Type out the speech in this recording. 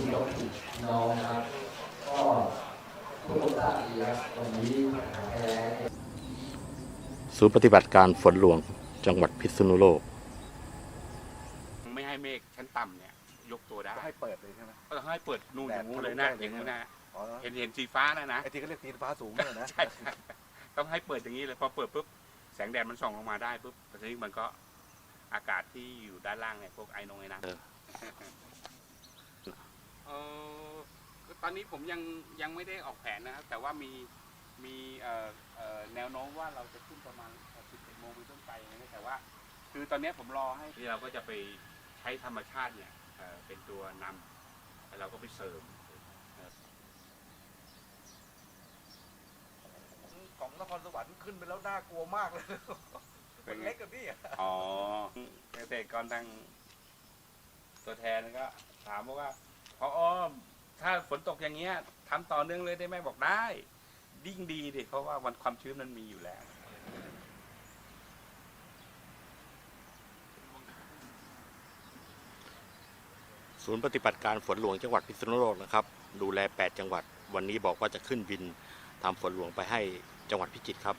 ที่เราถูกน้องนะครับ ก็ทุกโอกาสดีครับวันนี้หาแพ้ศูนย์ปฏิบัติการฝนหลวงจังหวัดพิษณุโลก ไม่ให้เมฆชั้นต่ำเนี่ย ยกตัวได้ให้เปิดเลยใช่ไหมก็ต้องให้เปิดนู่นอย่างนู้นเลยนะอย่างนู้นนะอ๋อเห็นเห็นสีฟ้านะนะไอ้ที่เขาเรียกตีฟ้าสูงเนี่ยนะใช่ใช่ต้องให้เปิดอย่างนี้เลยพอเปิดปุ๊บแสงแดดมันส่องลงมาได้ปุ๊บทีนี้มันก็อากาศที่อยู่ด้านล่างเนี่ยพวกไอ้นงไอ้น้ำเออเออ ตอนนี้ผมยังยังไม่ได้ออกแผนนะครับ แต่ว่ามีมีเอ่อเอ่อแนวโน้มว่าเราจะขึ้นประมาณ 11โมงเป็นต้นไปนะแต่ว่า คือตอนนี้ผมรอให้ที่เราก็จะไปใช้ธรรมชาติเนี่ยเอ่อเป็นตัวนำแล้วเราก็ไปเสริมของนครสวรรค์ขึ้นไปแล้วน่ากลัวมากเลยเป็มันนไงเล็กกับพี่อะอ๋อเกษตรกรทางตัวแทนก็ถามว่าพออถ้าฝ นตกอย่างเงี้ยทำต่อเนื่องเลยได้ไหมบอกได้ยิ่งดีดิเพราะว่าวันความชื้นมันมีอยู่แล้วศูนย์ปฏิบัติการฝนหลวงจังหวัดพิษณุโลกนะครับ ดูแล 8 จังหวัด วันนี้บอกว่าจะขึ้นบินทำฝนหลวงไปให้จังหวัดพิจิตรครับ